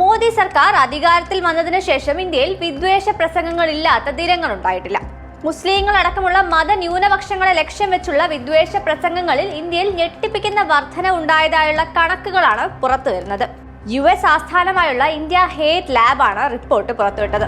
മോദി സർക്കാർ അധികാരത്തിൽ വന്നതിനു ശേഷം ഇന്ത്യയിൽ വിദ്വേഷ പ്രസംഗങ്ങളില്ലാത്ത ദിനങ്ങൾ ഉണ്ടായിട്ടില്ല. മുസ്ലിങ്ങൾ അടക്കമുള്ള മതന്യൂനപക്ഷങ്ങളെ ലക്ഷ്യം വെച്ചുള്ള വിദ്വേഷ പ്രസംഗങ്ങളിൽ ഇന്ത്യയിൽ ഞെട്ടിപ്പിക്കുന്ന വർധന ഉണ്ടായതായുള്ള കണക്കുകളാണ് പുറത്തുവരുന്നത്. യു എസ് ആസ്ഥാനമായുള്ള ഇന്ത്യ ഹേറ്റ് ലാബാണ് റിപ്പോർട്ട് പുറത്തുവിട്ടത്.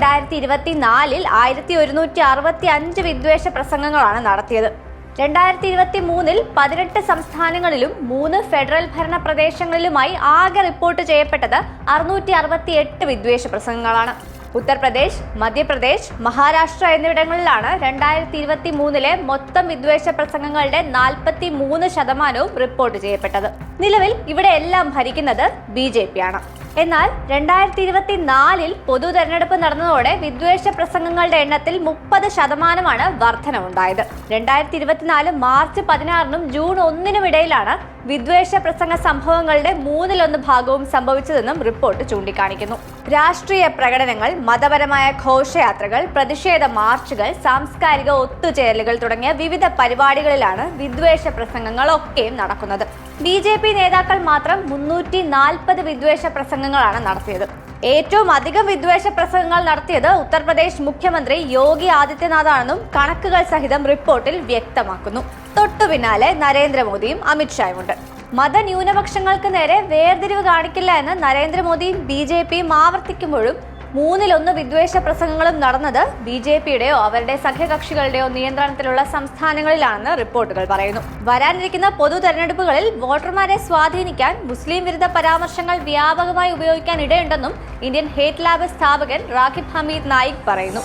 രണ്ടായിരത്തി ഇരുപത്തിനാലിൽ ആയിരത്തി ഒരുന്നൂറ്റി അറുപത്തി അഞ്ച് വിദ്വേഷ പ്രസംഗങ്ങളാണ് നടത്തിയത്. രണ്ടായിരത്തി ഇരുപത്തി മൂന്നിൽ പതിനെട്ട് സംസ്ഥാനങ്ങളിലും മൂന്ന് ഫെഡറൽ ഭരണ പ്രദേശങ്ങളിലുമായി ആകെ റിപ്പോർട്ട് ചെയ്യപ്പെട്ടത് അറുന്നൂറ്റി അറുപത്തി എട്ട് വിദ്വേഷ പ്രസംഗങ്ങളാണ്. ഉത്തർപ്രദേശ് മധ്യപ്രദേശ് മഹാരാഷ്ട്ര എന്നിവിടങ്ങളിലാണ് രണ്ടായിരത്തി ഇരുപത്തി മൂന്നിലെ മൊത്തം വിദ്വേഷ പ്രസംഗങ്ങളുടെ നാൽപ്പത്തി മൂന്ന് ശതമാനവും റിപ്പോർട്ട് ചെയ്യപ്പെട്ടത്. നിലവിൽ ഇവിടെ എല്ലാം ഭരിക്കുന്നത് ബി ജെ പി ആണ്. എന്നാൽ രണ്ടായിരത്തി ഇരുപത്തി നാലിൽ പൊതു തെരഞ്ഞെടുപ്പ് നടന്നതോടെ വിദ്വേഷ പ്രസംഗങ്ങളുടെ എണ്ണത്തിൽ മുപ്പത് ശതമാനമാണ് വർധനവുണ്ടായത്. രണ്ടായിരത്തി ഇരുപത്തിനാല് മാർച്ച് പതിനാറിനും ജൂൺ ഒന്നിനും ഇടയിലാണ് വിദ്വേഷ പ്രസംഗ സംഭവങ്ങളുടെ മൂന്നിലൊന്ന് ഭാഗവും സംഭവിച്ചതെന്നും റിപ്പോർട്ട് ചൂണ്ടിക്കാണിക്കുന്നു. രാഷ്ട്രീയ പ്രകടനങ്ങൾ മതപരമായ ഘോഷയാത്രകൾ പ്രതിഷേധ മാർച്ചുകൾ സാംസ്കാരിക ഒത്തുചേരലുകൾ തുടങ്ങിയ വിവിധ പരിപാടികളിലാണ് വിദ്വേഷ പ്രസംഗങ്ങളൊക്കെയും നടക്കുന്നത്. ബി ജെ പി നേതാക്കൾ മാത്രം മുന്നൂറ്റി നാൽപ്പത് വിദ്വേഷ പ്രസംഗങ്ങളാണ് നടത്തിയത്. ഏറ്റവും അധികം വിദ്വേഷ പ്രസംഗങ്ങൾ നടത്തിയത് ഉത്തർപ്രദേശ് മുഖ്യമന്ത്രി യോഗി ആദിത്യനാഥാണെന്നും കണക്കുകൾ സഹിതം റിപ്പോർട്ടിൽ വ്യക്തമാക്കുന്നു. തൊട്ടു പിന്നാലെ നരേന്ദ്രമോദിയും അമിത്ഷായുമുണ്ട് മതന്യൂനപക്ഷങ്ങൾക്ക് നേരെ വേർതിരിവ് കാണിക്കില്ല എന്ന് നരേന്ദ്രമോദിയും ബി ജെ പിയും ആവർത്തിക്കുമ്പോഴും മൂന്നിലൊന്ന് വിദ്വേഷ പ്രസംഗങ്ങളും നടന്നത് ബി ജെ പിയുടെയോ അവരുടെ സഖ്യകക്ഷികളുടെയോ നിയന്ത്രണത്തിലുള്ള സംസ്ഥാനങ്ങളിലാണെന്ന് റിപ്പോർട്ടുകൾ പറയുന്നു. വരാനിരിക്കുന്ന പൊതു തെരഞ്ഞെടുപ്പുകളിൽ വോട്ടർമാരെ സ്വാധീനിക്കാൻ മുസ്ലിം വിരുദ്ധ പരാമർശങ്ങൾ വ്യാപകമായി ഉപയോഗിക്കാൻ ഇടയുണ്ടെന്നും ഇന്ത്യൻ ഹേറ്റ് ലാബ് സ്ഥാപകൻ റാഖിബ് ഹമീദ് നായിക് പറയുന്നു.